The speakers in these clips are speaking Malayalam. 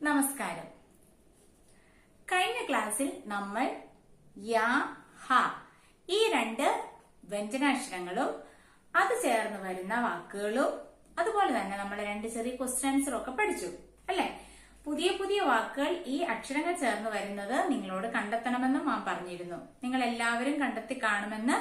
നമസ്കാരം. കഴിഞ്ഞ ക്ലാസ്സിൽ നമ്മൾ യാ ഹ ഈ രണ്ട് വ്യഞ്ജനാക്ഷരങ്ങളും അത് ചേർന്ന് വരുന്ന വാക്കുകളും അതുപോലെ തന്നെ നമ്മൾ രണ്ട് ചെറിയ ക്വസ്റ്റ്യൻ ആൻസറും ഒക്കെ പഠിച്ചു അല്ലെ? പുതിയ പുതിയ വാക്കുകൾ ഈ അക്ഷരങ്ങൾ ചേർന്ന് വരുന്നത് നിങ്ങളോട് കണ്ടെത്തണമെന്നും മാം പറഞ്ഞിരുന്നു. നിങ്ങൾ എല്ലാവരും കണ്ടെത്തി കാണുമെന്ന്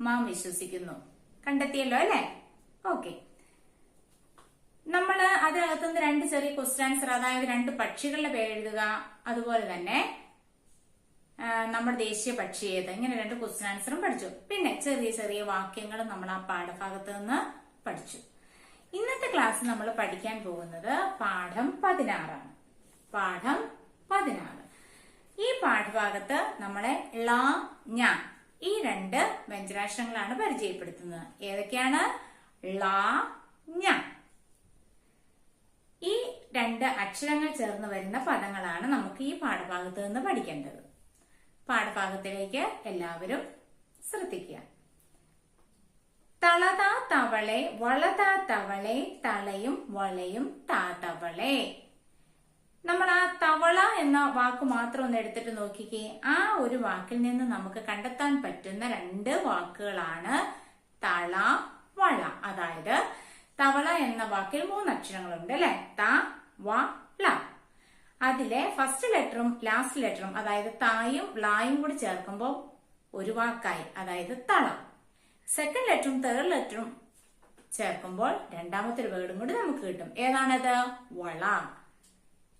മാം വിശ്വസിക്കുന്നു. കണ്ടെത്തിയല്ലോ അല്ലെ? ഓക്കെ നമ്മൾ അതിനകത്തുനിന്ന് രണ്ട് ചെറിയ ക്വസ്റ്റ്യൻ ആൻസർ അതായത് രണ്ട് പക്ഷികളുടെ പേര് എഴുതുക. അതുപോലെ തന്നെ നമ്മുടെ ദേശീയ പക്ഷി ഏത്? ഇങ്ങനെ രണ്ട് ക്വസ്റ്റ്യൻ ആൻസറും പഠിച്ചു. പിന്നെ ചെറിയ ചെറിയ വാക്യങ്ങളും നമ്മൾ ആ പാഠഭാഗത്ത് നിന്ന് പഠിച്ചു. ഇന്നത്തെ ക്ലാസ് നമ്മൾ പഠിക്കാൻ പോകുന്നത് പാഠം പതിനാറാണ്. പാഠം പതിനാറ്. ഈ പാഠഭാഗത്ത് നമ്മളെ ള ഞ ഈ രണ്ട് വ്യഞ്ജനാക്ഷരങ്ങളാണ് പരിചയപ്പെടുത്തുന്നത്. ഏതൊക്കെയാണ്? ള ഞ. രണ്ട് അക്ഷരങ്ങൾ ചേർന്ന് വരുന്ന പദങ്ങളാണ് നമുക്ക് ഈ പാഠഭാഗത്ത് നിന്ന് പഠിക്കേണ്ടത്. പാഠഭാഗത്തിലേക്ക് എല്ലാവരും ശ്രദ്ധിക്കുക. തളതാ തവളെ വളതാ തവളെ തളയും വളയും താതവളെ നമ്മൾ ആ തവള എന്ന വാക്ക് മാത്രം ഒന്ന് എടുത്തിട്ട് നോക്കിക്കേ. ആ ഒരു വാക്കിൽ നിന്ന് നമുക്ക് കണ്ടെത്താൻ പറ്റുന്ന രണ്ട് വാക്കുകളാണ് തള വള. അതായത് തവള എന്ന വാക്കിൽ മൂന്ന് അക്ഷരങ്ങളുണ്ട് അല്ലെ? ത വ ള. അതിലെ ഫസ്റ്റ് ലെറ്ററും ലാസ്റ്റ് ലെറ്ററും അതായത് തായും ളായും കൂടി ചേർക്കുമ്പോൾ ഒരു വാക്കായി അതായത് തള. സെക്കൻഡ് ലെറ്ററും തേർഡ് ലെറ്ററും ചേർക്കുമ്പോൾ രണ്ടാമത്തെ ഒരു വേർഡും കൂടി നമുക്ക് കിട്ടും. ഏതാണത്? വള.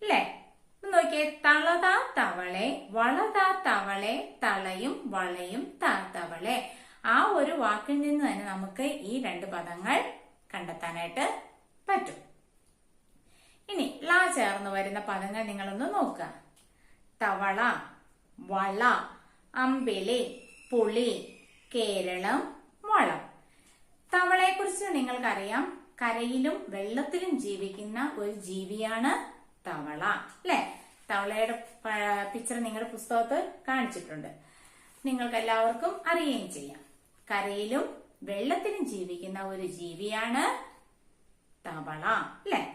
അല്ലേ നോക്കിയേ തളതാ തവളെ വളതാ തവളെ തളയും വളയും താത്തവളെ ആ ഒരു വാക്കിൽ നിന്ന് തന്നെ നമുക്ക് ഈ രണ്ട് പദങ്ങൾ കണ്ടെത്താനായിട്ട് പറ്റും. ചേർന്ന് വരുന്ന പദങ്ങൾ നിങ്ങളൊന്ന് നോക്കുക. തവള വള അമ്പിളി പുളി കേരളം വളം. തവളയെക്കുറിച്ച് നിങ്ങൾക്കറിയാം. കരയിലും വെള്ളത്തിലും ജീവിക്കുന്ന ഒരു ജീവിയാണ് തവള അല്ലെ? തവളയുടെ പിക്ചർ നിങ്ങളുടെ പുസ്തകത്തിൽ കാണിച്ചിട്ടുണ്ട്. നിങ്ങൾക്ക് എല്ലാവർക്കും അറിയുകയും ചെയ്യാം. കരയിലും വെള്ളത്തിലും ജീവിക്കുന്ന ഒരു ജീവിയാണ് തവള അല്ലെ?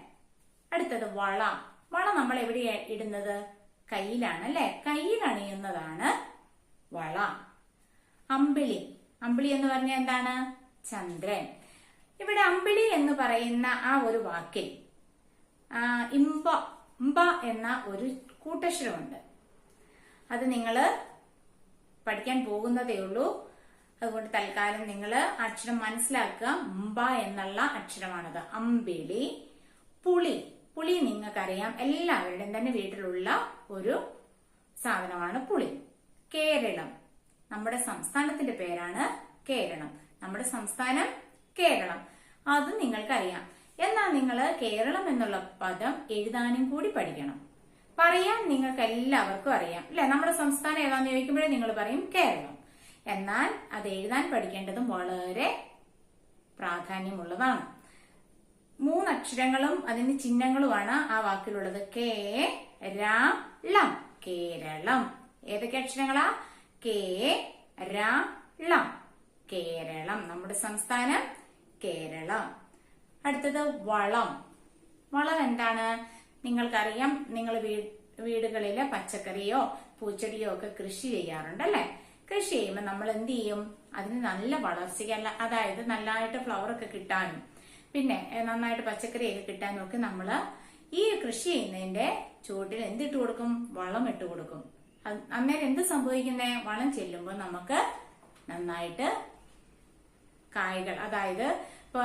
അടുത്തത് വള. വള നമ്മൾ എവിടെയാണ് ഇടുന്നത്? കയ്യിലാണ് അല്ലെ കയ്യിൽ അണിയുന്നതാണ് വള. അമ്പിളി. അമ്പിളി എന്ന് പറഞ്ഞാൽ എന്താണ്? ചന്ദ്രൻ. ഇവിടെ അമ്പിളി എന്ന് പറയുന്ന ആ ഒരു വാക്കിൽ ഇമ്പ ഇമ്പ എന്ന ഒരു കൂട്ടക്ഷരമുണ്ട്. അത് നിങ്ങൾ പഠിക്കാൻ പോകുന്നതേ ഉള്ളൂ. അതുകൊണ്ട് തൽക്കാലം നിങ്ങൾ അക്ഷരം മനസ്സിലാക്കുക. ഉമ്പ എന്നുള്ള അക്ഷരമാണത്. അമ്പിളി. പുളി. പുളി നിങ്ങൾക്കറിയാം. എല്ലാവരുടെയും തന്നെ വീട്ടിലുള്ള ഒരു സാധനമാണ് പുളി. കേരളം. നമ്മുടെ സംസ്ഥാനത്തിന്റെ പേരാണ് കേരളം. നമ്മുടെ സംസ്ഥാനം കേരളം. അത് നിങ്ങൾക്കറിയാം. എന്നാൽ നിങ്ങൾ കേരളം എന്നുള്ള പദം എഴുതാനും കൂടി പഠിക്കണം. പറയാൻ നിങ്ങൾക്ക് എല്ലാവർക്കും അറിയാം. അല്ലെ? നമ്മുടെ സംസ്ഥാനം ഏതാന്ന് ചോദിക്കുമ്പോഴേ നിങ്ങൾ പറയും കേരളം. എന്നാൽ അത് എഴുതാൻ പഠിക്കേണ്ടതും വളരെ പ്രാധാന്യമുള്ളതാണ്. മൂന്ന് അക്ഷരങ്ങളും അതിന് ചിഹ്നങ്ങളുമാണ് ആ വാക്കിലുള്ളത്. കേ ര കേരളം. ഏതൊക്കെ അക്ഷരങ്ങളാ? കേ ര കേരളം. നമ്മുടെ സംസ്ഥാനം കേരളം. അടുത്തത് വളം. വളം എന്താണ്? നിങ്ങൾക്കറിയാം നിങ്ങൾ വീടുകളിലെ പച്ചക്കറിയോ പൂച്ചെടിയോ ഒക്കെ കൃഷി ചെയ്യാറുണ്ട് അല്ലെ കൃഷി ചെയ്യുമ്പോൾ നമ്മൾ എന്ത് ചെയ്യും? അതിന് നല്ല വളർച്ചയ്ക്കല്ല അതായത് നല്ലതായിട്ട് ഫ്ലവർ ഒക്കെ കിട്ടാനും പിന്നെ നന്നായിട്ട് പച്ചക്കറിയൊക്കെ കിട്ടാനൊക്കെ നമ്മൾ ഈ കൃഷി ചെയ്യുന്നതിന്റെ ചുവട്ടിൽ എന്തിട്ട് കൊടുക്കും? വളം ഇട്ട് കൊടുക്കും. അന്നേരം എന്ത് സംഭവിക്കുന്നേ? വളം ചെല്ലുമ്പോൾ നമുക്ക് നന്നായിട്ട് കായ്കൾ അതായത് ഇപ്പൊ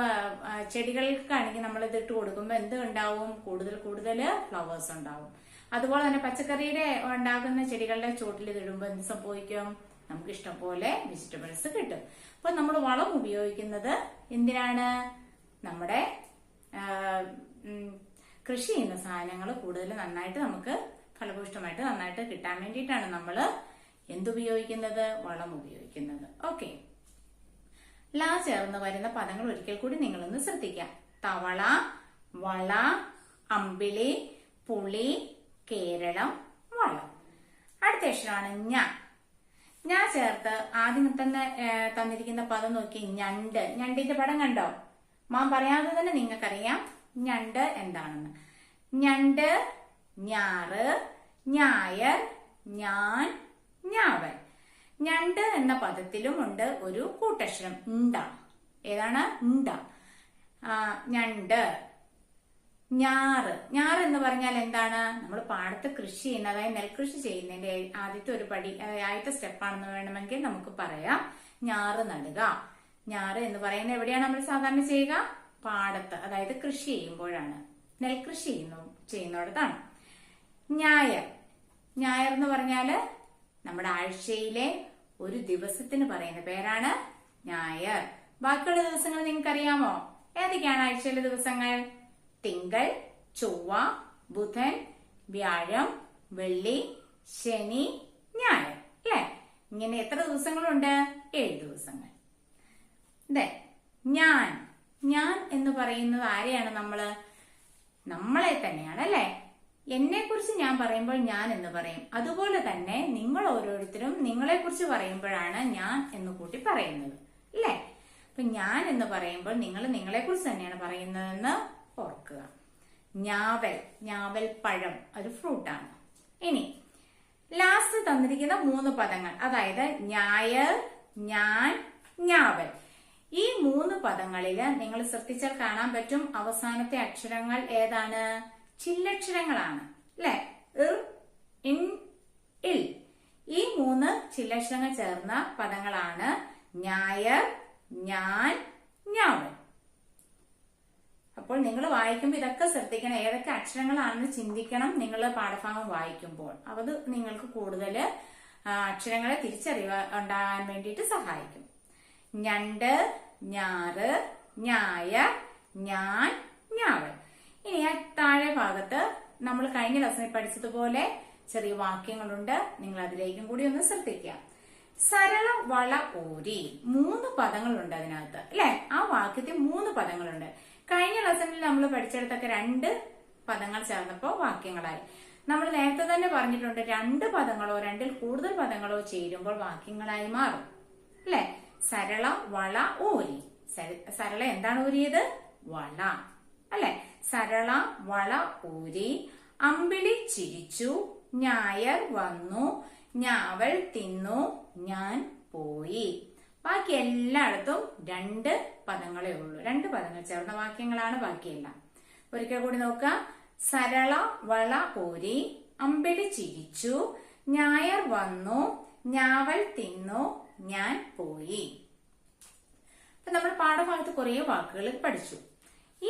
ചെടികൾക്കാണെങ്കിൽ നമ്മൾ ഇത് ഇട്ട് കൊടുക്കുമ്പോൾ എന്ത് ഉണ്ടാവും? കൂടുതൽ കൂടുതൽ ഫ്ലവേഴ്സ് ഉണ്ടാവും. അതുപോലെ തന്നെ പച്ചക്കറിയുടെ ഉണ്ടാകുന്ന ചെടികളുടെ ചുവട്ടിൽ ഇത് ഇടുമ്പോൾ എന്ത് സംഭവിക്കും? നമുക്ക് ഇഷ്ടം പോലെ വെജിറ്റബിൾസ് കിട്ടും. അപ്പൊ നമ്മൾ വളം ഉപയോഗിക്കുന്നത് എന്തിനാണ്? നമ്മുടെ കൃഷി ചെയ്യുന്ന സാധനങ്ങൾ കൂടുതൽ നന്നായിട്ട് നമുക്ക് ഫലഭൂഷ്ടമായിട്ട് നന്നായിട്ട് കിട്ടാൻ വേണ്ടിയിട്ടാണ് നമ്മൾ എന്തുപയോഗിക്കുന്നത്? വളം ഉപയോഗിക്കുന്നത്. ഓക്കെ ലാ ചേർന്ന് വരുന്ന പദങ്ങൾ ഒരിക്കൽ കൂടി നിങ്ങളൊന്ന് ശ്രദ്ധിക്കാം. തവള വള അമ്പിളി പുളി കേരളം വളം. അടുത്ത അക്ഷരമാണ് ഞ. ഞാൻ ചേർത്ത് ആദ്യം തന്നെ തന്നിരിക്കുന്ന പദം നോക്കി ഞണ്ട്. ഞണ്ടിന്റെ പടം കണ്ടോ? മാം പറയാതെ തന്നെ നിങ്ങൾക്കറിയാം ഞണ്ട് എന്താണെന്ന്. ഞണ്ട് ഞാറ് ഞായർ ഞാൻ ഞാവൻ ഞണ്ട് എന്ന പദത്തിലും ഉണ്ട് ഒരു കൂട്ടക്ഷരം ഉണ്ട ഏതാണ്? ഉണ്ട ആ, ഞണ്ട് ഞാറ്. ഞാറ് എന്ന് പറഞ്ഞാൽ എന്താണ്? നമ്മൾ പാടത്ത് കൃഷി ചെയ്യുന്ന അതായത് നെൽകൃഷി ചെയ്യുന്നതിന്റെ ആദ്യത്തെ ഒരു പടി ആദ്യത്തെ സ്റ്റെപ്പാണെന്ന് വേണമെങ്കിൽ നമുക്ക് പറയാം. ഞാറ് നടുക. ഞാറ് എന്ന് പറയുന്നത് എവിടെയാണ് നമ്മൾ സാധാരണ ചെയ്യുക? പാടത്ത് അതായത് കൃഷി ചെയ്യുമ്പോഴാണ്. നെൽകൃഷി ചെയ്യുന്നു ചെയ്യുന്നിടത്താണ്. ഞായർ. ഞായർ എന്ന് പറഞ്ഞാൽ നമ്മുടെ ആഴ്ചയിലെ ഒരു ദിവസത്തിന് പറയുന്ന പേരാണ് ഞായർ. ബാക്കിയുള്ള ദിവസങ്ങൾ നിങ്ങൾക്ക് അറിയാമോ ഏതൊക്കെയാണ് ആഴ്ചയിലെ ദിവസങ്ങൾ? തിങ്കൾ ചൊവ്വ ബുധൻ വ്യാഴം വെള്ളി ശനി ഞായർ. അല്ലെ? ഇങ്ങനെ എത്ര ദിവസങ്ങളുണ്ട്? ഏഴ് ദിവസങ്ങൾ. അതെ ഞാൻ ഞാൻ എന്ന് പറയുന്നത് ആരെയാണ് നമ്മൾ? നമ്മളെ തന്നെയാണ് അല്ലെ? എന്നെ കുറിച്ച് ഞാൻ പറയുമ്പോൾ ഞാൻ എന്ന് പറയും. അതുപോലെ തന്നെ നിങ്ങൾ ഓരോരുത്തരും നിങ്ങളെ കുറിച്ച് പറയുമ്പോഴാണ് ഞാൻ എന്ന് കൂട്ടി പറയുന്നത് അല്ലേ? അപ്പൊ ഞാൻ എന്ന് പറയുമ്പോൾ നിങ്ങൾ നിങ്ങളെ കുറിച്ച് തന്നെയാണ് പറയുന്നതെന്ന് ഓർക്കുക. ഞാവൽ ഞാവൽ പഴം ഒരു ഫ്രൂട്ടാണ്. ഇനി ലാസ്റ്റ് തന്നിരിക്കുന്ന മൂന്ന് പദങ്ങൾ അതായത് ഞായർ ഞാൻ ഞാവൽ. ഈ മൂന്ന് പദങ്ങളിൽ നിങ്ങൾ ശ്രദ്ധിച്ചാൽ കാണാൻ പറ്റും അവസാനത്തെ അക്ഷരങ്ങൾ ഏതാണ്? ചില്ലക്ഷരങ്ങളാണ്. അല്ലെ ഇൻ ഇൽ. ഈ മൂന്ന് ചില്ലക്ഷരങ്ങൾ ചേർന്ന പദങ്ങളാണ് ഞായർ ഞാൻ ഞാവൻ അപ്പോൾ നിങ്ങൾ വായിക്കുമ്പോൾ ഇതൊക്കെ ശ്രദ്ധിക്കണം. ഏതൊക്കെ അക്ഷരങ്ങളാണെന്ന് ചിന്തിക്കണം നിങ്ങൾ പാഠഭാഗം വായിക്കുമ്പോൾ. അത് നിങ്ങൾക്ക് കൂടുതൽ അക്ഷരങ്ങളെ തിരിച്ചറിവ് ഉണ്ടാകാൻ വേണ്ടിയിട്ട് സഹായിക്കും. ഞണ്ട് ഞാറ് ഞായ ഞാൻ ഞാവൽ. ഇനി ആ താഴെ ഭാഗത്ത് നമ്മൾ കഴിഞ്ഞ ദിവസം പഠിച്ചതുപോലെ ചെറിയ വാക്യങ്ങളുണ്ട്. നിങ്ങൾ അതിലേക്കും കൂടി ഒന്ന് ശ്രദ്ധിക്കുക. സരള വള ഓരി മൂന്ന് പദങ്ങളുണ്ട് അതിനകത്ത്. അല്ലെ? ആ വാക്യത്തിൽ മൂന്ന് പദങ്ങളുണ്ട്. കഴിഞ്ഞ ലെസണിൽ നമ്മൾ പഠിച്ചെടുത്തൊക്കെ രണ്ട് പദങ്ങൾ ചേർന്നപ്പോ വാക്യങ്ങളായി. നമ്മൾ നേരത്തെ തന്നെ പറഞ്ഞിട്ടുണ്ട് രണ്ട് പദങ്ങളോ രണ്ടിൽ കൂടുതൽ പദങ്ങളോ ചേരുമ്പോൾ വാക്യങ്ങളായി മാറും. അല്ലെ? സരള വള ഊരി. സരള എന്താണ് ഊരിയത്? വള. അല്ലെ? സരള വള ഊരി. അമ്പിളി ചിരിച്ചു. ഞായർ വന്നു. ഞാവൾ തിന്നു. ഞാൻ പോയി. ബാക്കി എല്ലായിടത്തും രണ്ട് പദങ്ങളേ ഉള്ളൂ. രണ്ട് പദങ്ങൾ. ചേർന്ന വാക്യങ്ങളാണ് ബാക്കിയെല്ലാം. ഒരിക്കൽ കൂടി നോക്കുക. സരള വള ഊരി. അമ്പിളി ചിരിച്ചു. ഞായർ വന്നു. ഞാവൽ തിന്നു. ഞാൻ പോയി. അപ്പൊ നമ്മൾ പാഠഭാഗത്ത് കുറേ വാക്കുകൾ പഠിച്ചു. ഈ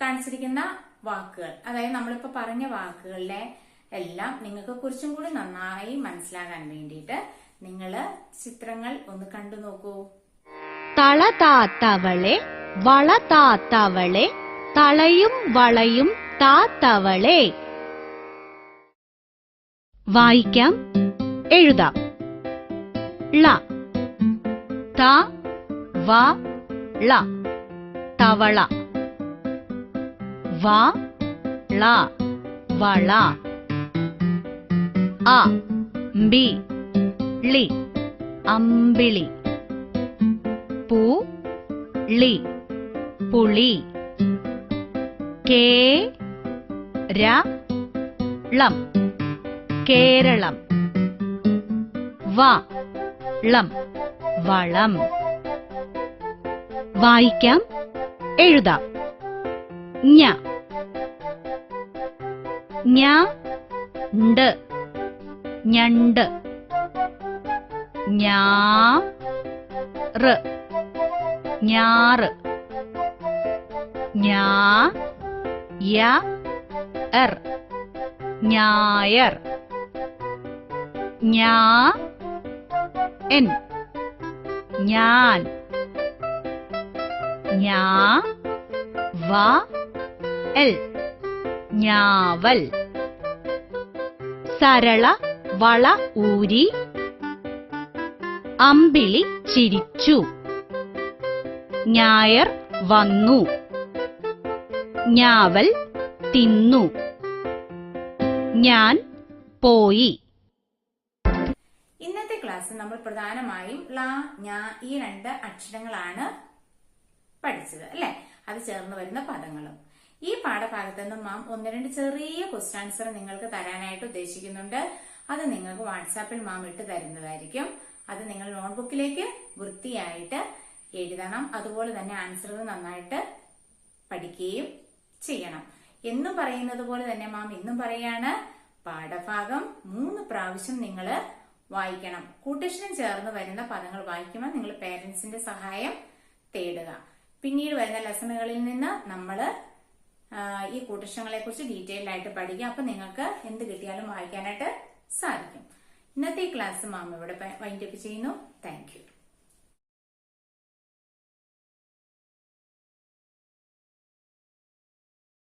കാണിച്ചിരിക്കുന്ന വാക്കുകൾ അതായത് നമ്മളിപ്പോ പറഞ്ഞ വാക്കുകളിലെ എല്ലാം നിങ്ങൾക്ക് കുറച്ചും കൂടി നന്നായി മനസ്സിലാകാൻ വേണ്ടിയിട്ട് നിങ്ങൾ ചിത്രങ്ങൾ ഒന്ന് കണ്ടു നോക്കൂ. തള താത്തവളെ വള താത്തവളെ തളയും വളയും താത്തവളെ. വായിക്കാം എഴുതാം. ള ത വ ള തവള വ ള വള അ ബി ളി അമ്പിളി പൂ ളി പുളി കേ ര ളം കേരളം വ ളം വളം വായിക്കാം. എഴുതാം. ഞ. ഞ ണ്ട്. ഞണ്ട്. ഞാ റ്. ഞാറ്. ഞാ യ എർ. ഞായർ. ഞാ എൻ. ഞാൻ. ഞാ വ എൽ ഞാവൽ. സരള വള ഊരി അമ്പിളി ചിരിച്ചു. ഞായർ വന്നു. ഞാവൽ തിന്നു. ഞാൻ പോയി. ഇന്നത്തെ ക്ലാസ് നമ്മൾ പ്രധാനമായും ല ഞ ഈ രണ്ട് അക്ഷരങ്ങളാണ് പഠിച്ചത് അല്ലെ? അത് ചേർന്ന് വരുന്ന പദങ്ങളും. ഈ പാഠഭാഗത്ത് നിന്നും മാം ഒന്ന് രണ്ട് ചെറിയ ക്വസ്റ്റ്യൻ ആൻസർ നിങ്ങൾക്ക് തരാനായിട്ട് ഉദ്ദേശിക്കുന്നുണ്ട്. അത് നിങ്ങൾക്ക് വാട്സാപ്പിൽ മാം ഇട്ട് തരുന്നതായിരിക്കും. അത് നിങ്ങൾ നോട്ട്ബുക്കിലേക്ക് വൃത്തിയായിട്ട് എഴുതണം. അതുപോലെ തന്നെ ആൻസറുകൾ നന്നായിട്ട് പഠിക്കുകയും ചെയ്യണം. എന്നും പറയുന്നത് പോലെ തന്നെ മാം ഇന്നും പറയാണ് പാഠഭാഗം മൂന്ന് പ്രാവശ്യം നിങ്ങൾ വായിക്കണം. കൂട്ടക്ഷരം ചേർന്ന് വരുന്ന പദങ്ങൾ വായിക്കുമ്പോൾ നിങ്ങൾ പേരൻസിന്റെ സഹായം തേടുക. പിന്നീട് വരുന്ന ലെസണുകളിൽ നിന്ന് നമ്മൾ ഈ കൂട്ടക്ഷരങ്ങളെ കുറിച്ച് ഡീറ്റെയിൽഡ് ആയിട്ട് പഠിക്കുക. അപ്പൊ നിങ്ങൾക്ക് എന്ത് കിട്ടിയാലും വായിക്കാനായിട്ട് സാധിക്കും. ഇന്നത്തെ ക്ലാസ് മാം ഇവിടെ വൈൻഡപ്പ് ചെയ്യുന്നു. താങ്ക്